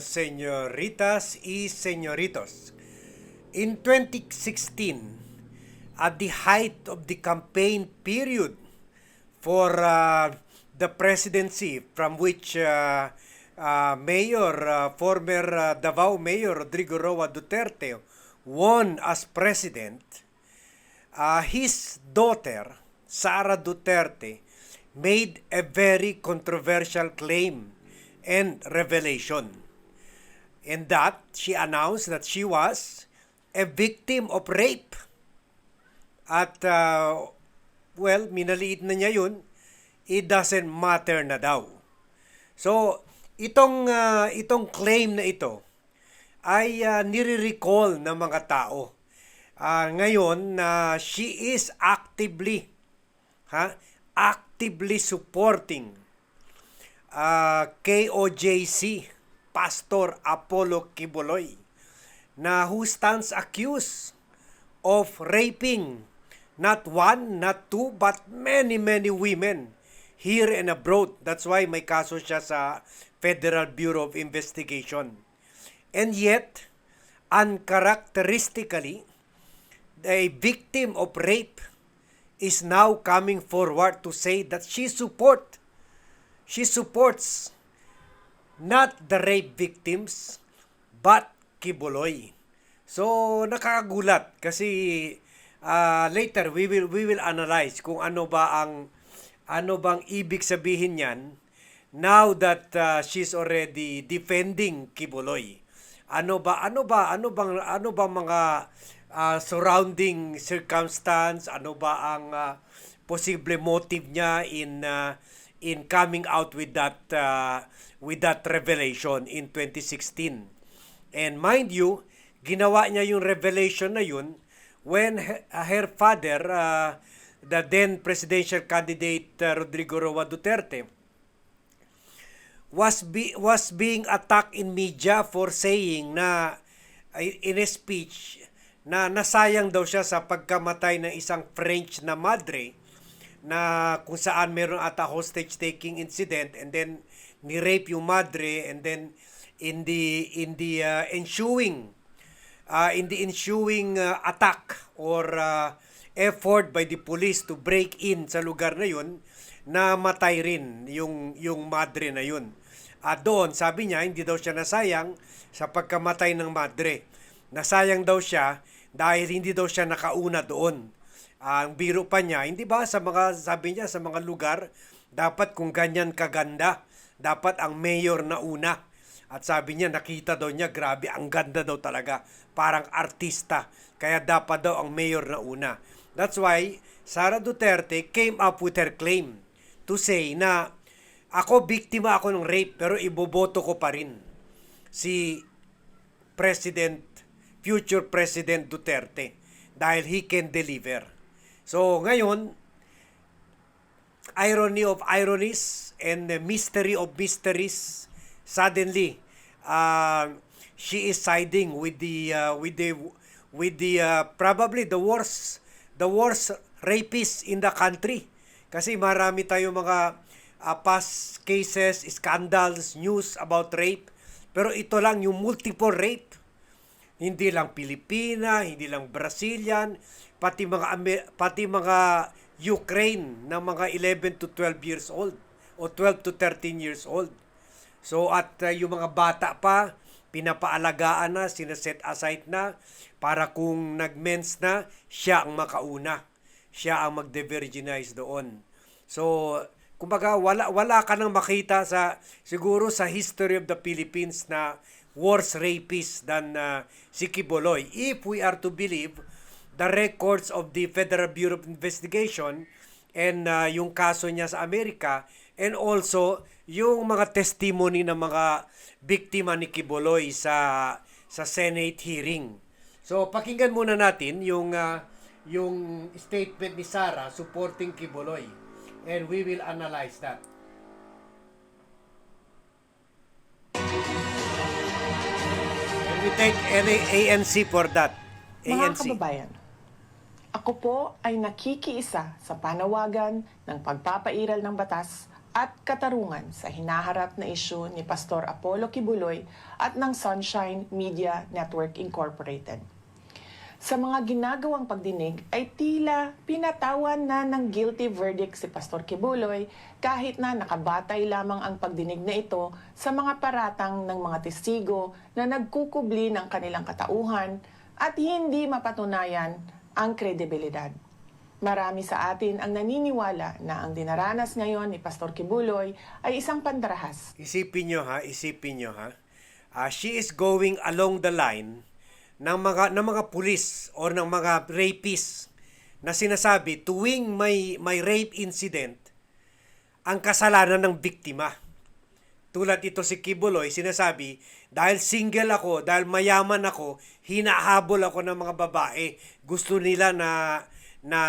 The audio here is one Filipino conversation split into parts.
señoritas y señoritos. In 2016, at the height of the campaign period for uh, the presidency from which uh, uh, Mayor, uh, former uh, Davao Mayor Rodrigo Roa Duterte won as president, uh, his daughter, Sara Duterte, made a very controversial claim and revelation. In that, she announced that she was a victim of rape. At, uh, well, minaliit na niya yun. It doesn't matter na daw. So, itong, uh, itong claim na ito ay uh, nire-recall ng mga tao. Ah, ngayon na she is actively ha, actively supporting uh, KOJC, Pastor Apollo Kibuloy, na who stands accused of raping not one, not two, but many, many women here and abroad. That's why may kaso siya sa Federal Bureau of Investigation. And yet, uncharacteristically, a victim of rape is now coming forward to say that she support she supports not the rape victims but Kibuloy. So nakakagulat kasi ah, later we will we will analyze kung ano ba ang ano bang ibig sabihin niyan now that ah, she's already defending Kibuloy. Ano ba ano ba ano bang ano bang mga ah, surrounding circumstance, ano ba ang ah, posible motive niya in ah, in coming out with that ah, with that revelation in 2016. And mind you, ginawa niya yung revelation na yun when her, her father, ah, the then presidential candidate ah, Rodrigo Roa Duterte, was be, was being attacked in media for saying na in a speech na nasayang daw siya sa pagkamatay ng isang French na madre na kung saan meron ata hostage taking incident and then ni-rape yung madre and then in the in the uh, ensuing uh, in the ensuing uh, attack or uh, effort by the police to break in sa lugar na yun na matay rin yung yung madre na yun. At doon, sabi niya, hindi daw siya nasayang sa pagkamatay ng madre. Nasayang daw siya dahil hindi daw siya nakauna doon. Ang biro pa niya, hindi ba sa mga, sabi niya, sa mga lugar, dapat kung ganyan kaganda, dapat ang mayor na una. At sabi niya, nakita daw niya, grabe, ang ganda daw talaga. Parang artista. Kaya dapat daw ang mayor na una. That's why Sara Duterte came up with her claim to say na ako biktima ako ng rape pero iboboto ko pa rin si President, future President Duterte dahil he can deliver. So ngayon, irony of ironies and the mystery of mysteries, suddenly, uh, she is siding with the uh, with the with the uh, probably the worst the worst rapist in the country. Kasi marami tayong mga uh, past cases, scandals, news about rape. Pero ito lang yung multiple rape. Hindi lang Pilipina, hindi lang Brazilian, pati mga pati mga Ukraine na mga 11 to 12 years old o 12 to 13 years old. So at uh, yung mga bata pa, pinapaalagaan na, sinaset aside na para kung nag-mens na, siya ang makauna. Siya ang magde-virginize doon. So, kumbaga wala wala ka nang makita sa siguro sa history of the Philippines na worse rapist than uh, si Kiboloy. If we are to believe the records of the Federal Bureau of Investigation and uh, yung kaso niya sa Amerika and also yung mga testimony ng mga biktima ni Kiboloy sa sa Senate hearing. So pakinggan muna natin yung uh, yung statement ni Sara supporting Kiboloy and we will analyze that. Any ANC for that. Mga kababayan, ako po ay nakikiisa sa panawagan ng pagpapairal ng batas at katarungan sa hinaharap na isyu ni Pastor Apollo Kibuloy at ng Sunshine Media Network Incorporated. Sa mga ginagawang pagdinig ay tila pinatawan na ng guilty verdict si Pastor Kibuloy kahit na nakabatay lamang ang pagdinig na ito sa mga paratang ng mga testigo na nagkukubli ng kanilang katauhan at hindi mapatunayan ang kredibilidad. Marami sa atin ang naniniwala na ang dinaranas ngayon ni Pastor Kibuloy ay isang pandarahas Isipin nyo ha, isipin nyo ha. Ah, she is going along the line ng mga ng mga pulis or ng mga rapists na sinasabi tuwing may may rape incident ang kasalanan ng biktima. Tulad ito si Kibuloy, sinasabi, dahil single ako, dahil mayaman ako, hinahabol ako ng mga babae. Gusto nila na na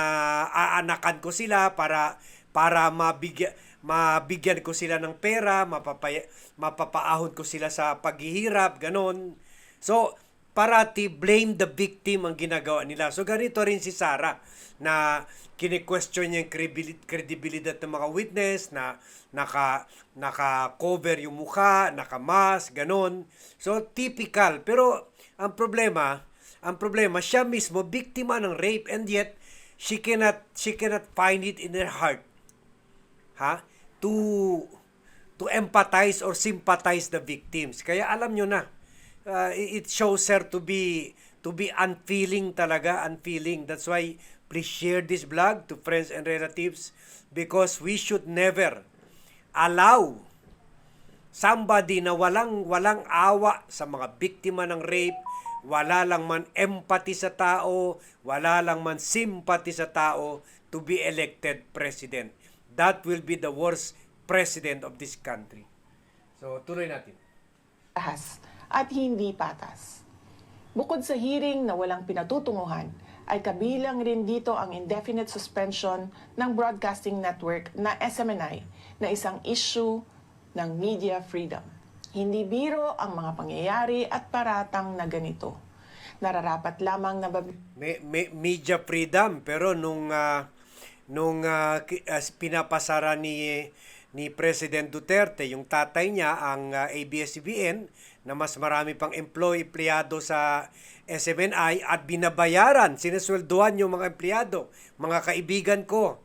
aanakan ko sila para para mabigyan mabigyan ko sila ng pera, mapapaya, mapapaahon ko sila sa paghihirap, ganon. So, parati blame the victim ang ginagawa nila. So, ganito rin si Sarah na kini-question niya yung credibil- credibilidad ng mga witness na naka naka-cover yung mukha, naka-mask, ganon. So, typical. Pero, ang problema, ang problema, siya mismo, biktima ng rape and yet, she cannot, she cannot find it in her heart ha to to empathize or sympathize the victims kaya alam nyo na uh, it shows her to be to be unfeeling talaga unfeeling that's why please share this vlog to friends and relatives because we should never allow somebody na walang walang awa sa mga biktima ng rape, wala lang man empathy sa tao, wala lang man sympathy sa tao to be elected president. That will be the worst president of this country. So, tuloy natin. ahas at hindi patas. Bukod sa hearing na walang pinatutunguhan, ay kabilang rin dito ang indefinite suspension ng broadcasting network na SMNI na isang issue ng media freedom. Hindi biro ang mga pangyayari at paratang na ganito. Nararapat lamang na bab- May, may media freedom pero nung ah, nung ah, pinapasara ni ni President Duterte. Yung tatay niya ang ah, ABS-CBN na mas marami pang employee empleyado sa SMNI at binabayaran. Sineswelduhan yung mga empleyado. Mga kaibigan ko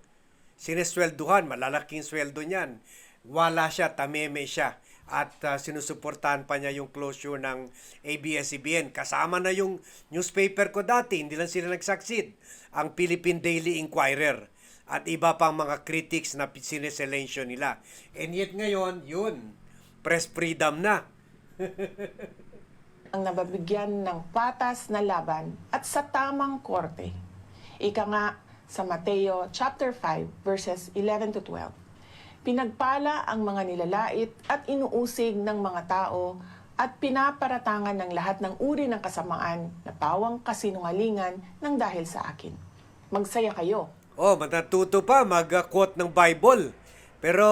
sineswelduhan malalaking sweldo niyan. Wala siya tameme siya. At uh, sinusuportahan pa niya yung closure ng ABS-CBN. Kasama na yung newspaper ko dati, hindi lang sila nag-succeed. Ang Philippine Daily Inquirer at iba pang mga critics na sineselencio nila. And yet ngayon, yun, press freedom na. ang nababigyan ng patas na laban at sa tamang korte. Ika nga sa Mateo chapter 5 verses 11 to 12. Pinagpala ang mga nilalait at inuusig ng mga tao at pinaparatangan ng lahat ng uri ng kasamaan na pawang kasinungalingan ng dahil sa akin. Magsaya kayo. Oh, matatuto pa mag-quote ng Bible. Pero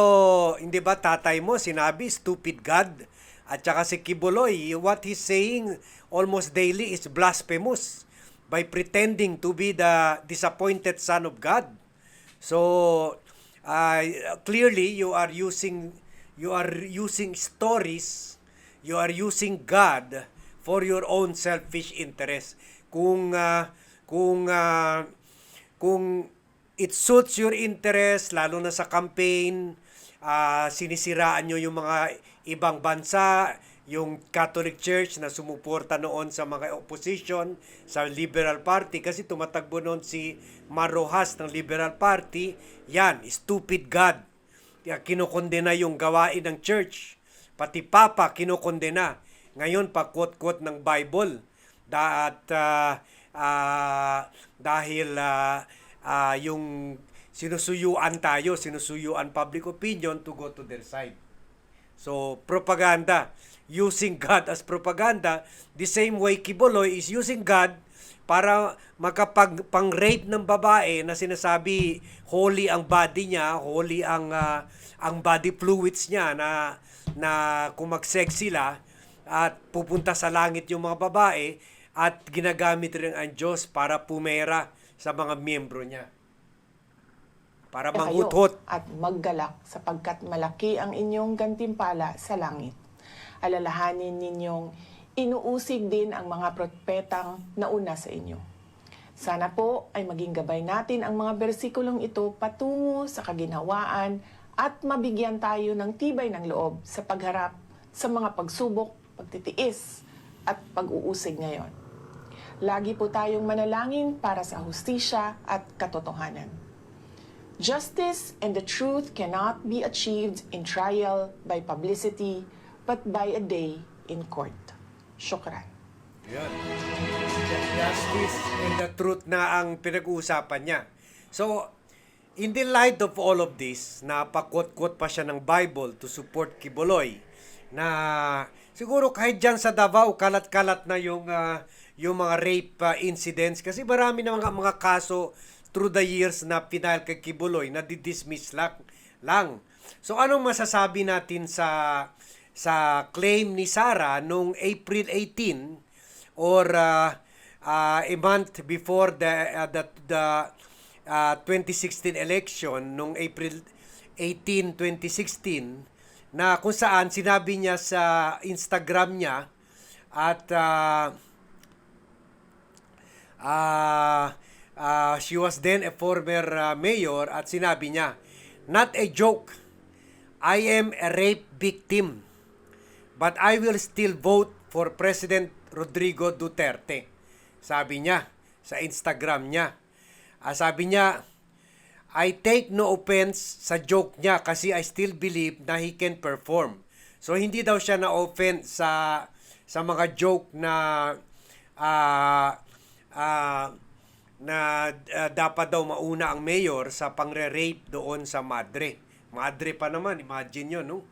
hindi ba tatay mo sinabi stupid God? At saka si Kibuloy, what he's saying almost daily is blasphemous by pretending to be the disappointed son of God. So uh, clearly you are using you are using stories, you are using God for your own selfish interest. Kung uh, kung uh, kung it suits your interest, lalo na sa campaign, ah, sinisiraan nyo yung mga ibang bansa, yung Catholic Church na sumuporta noon sa mga opposition, sa Liberal Party, kasi tumatagbo noon si Marojas ng Liberal Party, yan, stupid God. Kinokondena yung gawain ng church. Pati Papa kinokondena. Ngayon, pa-quote-quote ng Bible. Da, at ah, ah, dahil ah, ah, yung sinusuyuan tayo, sinusuyuan public opinion to go to their side. So, propaganda. Using God as propaganda. The same way Kiboloy is using God para makapag pang-rape ng babae na sinasabi holy ang body niya, holy ang ah, ang body fluids niya na na kung mag-sex sila at pupunta sa langit yung mga babae at ginagamit rin ang Diyos para pumera sa mga miyembro niya. Para kayo manghuthot. at maggalak sapagkat malaki ang inyong gantimpala sa langit. Alalahanin ninyong inuusig din ang mga propetang nauna sa inyo. Sana po ay maging gabay natin ang mga bersikulong ito patungo sa kaginhawaan at mabigyan tayo ng tibay ng loob sa pagharap sa mga pagsubok, pagtitiis at pag-uusig ngayon. Lagi po tayong manalangin para sa hustisya at katotohanan. Justice and the truth cannot be achieved in trial by publicity, but by a day in court. Shukran. Yan. Justice and the truth na ang pinag-uusapan niya. So, in the light of all of this, napakot-kot pa siya ng Bible to support Kibuloy na siguro kahit dyan sa Davao, kalat-kalat na yung, ah, yung mga rape ah, incidents kasi marami na mga, mga kaso through the years na final kay Kibuloy na didismiss lang, lang. So anong masasabi natin sa sa claim ni Sara nung April 18 or uh, uh, a month before the uh, the, the uh, 2016 election nung April 18, 2016 na kung saan sinabi niya sa Instagram niya at uh, Ah, ah, she was then a former ah, mayor at sinabi niya, Not a joke. I am a rape victim. But I will still vote for President Rodrigo Duterte. Sabi niya sa Instagram niya. Ah, sabi niya, I take no offense sa joke niya kasi I still believe na he can perform. So hindi daw siya na-offend sa sa mga joke na ah ah, na ah, dapat daw mauna ang mayor sa pangre-rape doon sa Madre. Madre pa naman, imagine yun, no?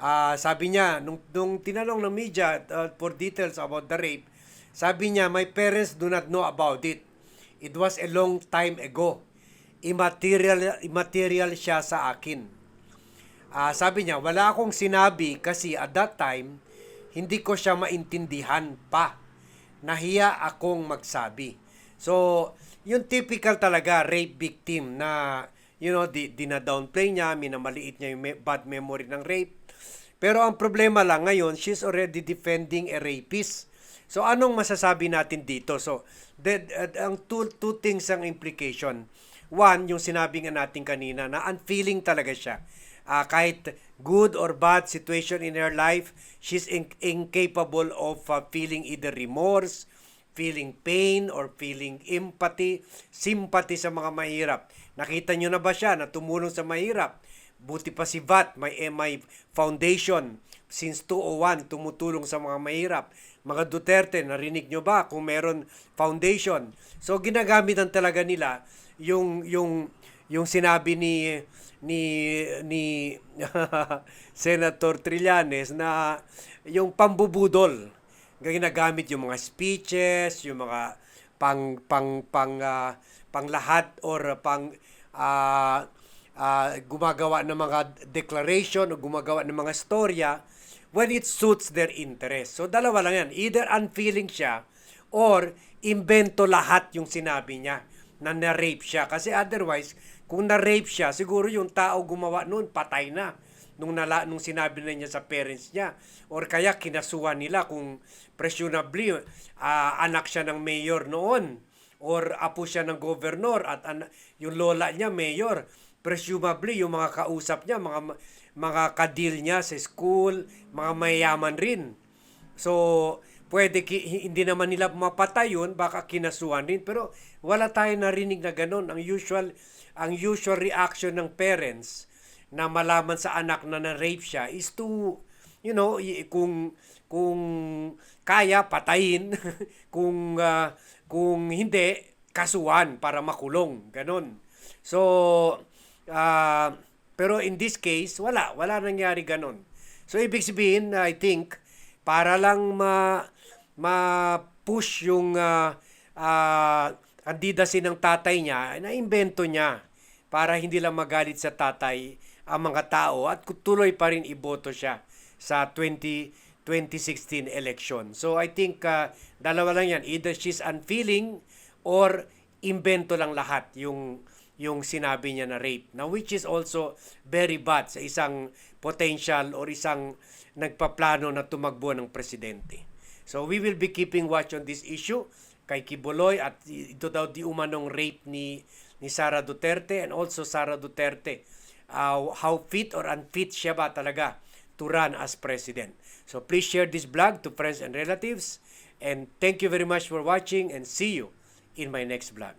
Ah, sabi niya, nung, nung tinanong ng media uh, for details about the rape, sabi niya, my parents do not know about it. It was a long time ago. Immaterial, immaterial siya sa akin. Ah, sabi niya, wala akong sinabi kasi at that time, hindi ko siya maintindihan pa. Nahiya akong magsabi. So, yung typical talaga rape victim na, you know, di, dina-downplay niya, minamaliit niya yung me- bad memory ng rape. Pero ang problema lang ngayon, she's already defending a rapist. So, anong masasabi natin dito? So, the, uh, ang two, two things ang implication. One, yung sinabi nga natin kanina na unfeeling talaga siya. Ah, kahit good or bad situation in her life, she's in- incapable of uh, feeling either remorse, feeling pain, or feeling empathy, sympathy sa mga mahirap. Nakita nyo na ba siya na tumulong sa mahirap? Buti pa si VAT, may MI Foundation, since 201, tumutulong sa mga mahirap. Mga Duterte, narinig nyo ba kung meron foundation? So, ginagamitan talaga nila yung, yung, yung sinabi ni ni ni Senator Trillanes na yung pambubudol ginagamit yung mga speeches, yung mga pang pang pang ah, pang lahat or pang ah, ah, gumagawa ng mga declaration o gumagawa ng mga storya when it suits their interest. So dalawa lang yan. Either unfeeling siya or invento lahat yung sinabi niya na na-rape siya. Kasi otherwise, kung na-rape siya, siguro yung tao gumawa noon, patay na. Nung nala nung sinabi na niya sa parents niya. Or kaya kinasuhan nila kung presumably ah, anak siya ng mayor noon. Or apo siya ng gobernador at an- yung lola niya mayor. Presumably yung mga kausap niya mga mga kadil niya sa school mga mayaman rin. So, pwede ki, hindi naman nila mapatay yun, baka kinasuhan din. Pero wala tayo narinig na ganun. Ang usual, ang usual reaction ng parents na malaman sa anak na na-rape siya is to, you know, kung kung kaya patayin, kung ah, kung hindi kasuhan para makulong, ganun. So, ah, pero in this case, wala, wala nangyari ganun. So, ibig sabihin, I think, para lang ma ma-push yung uh, uh, candidacy ng tatay niya, na-invento niya para hindi lang magalit sa tatay ang mga tao at tuloy pa rin iboto siya sa 20 2016 election. So I think uh, dalawa lang yan, either she's unfeeling or invento lang lahat yung yung sinabi niya na rape. Now, which is also very bad sa isang potential or isang nagpaplano na tumakbo ng presidente. So, we will be keeping watch on this issue kay Kibuloy at ito daw di umanong rape ni ni Sara Duterte and also Sara Duterte uh, how fit or unfit siya ba talaga to run as president. So please share this vlog to friends and relatives and thank you very much for watching and see you in my next vlog.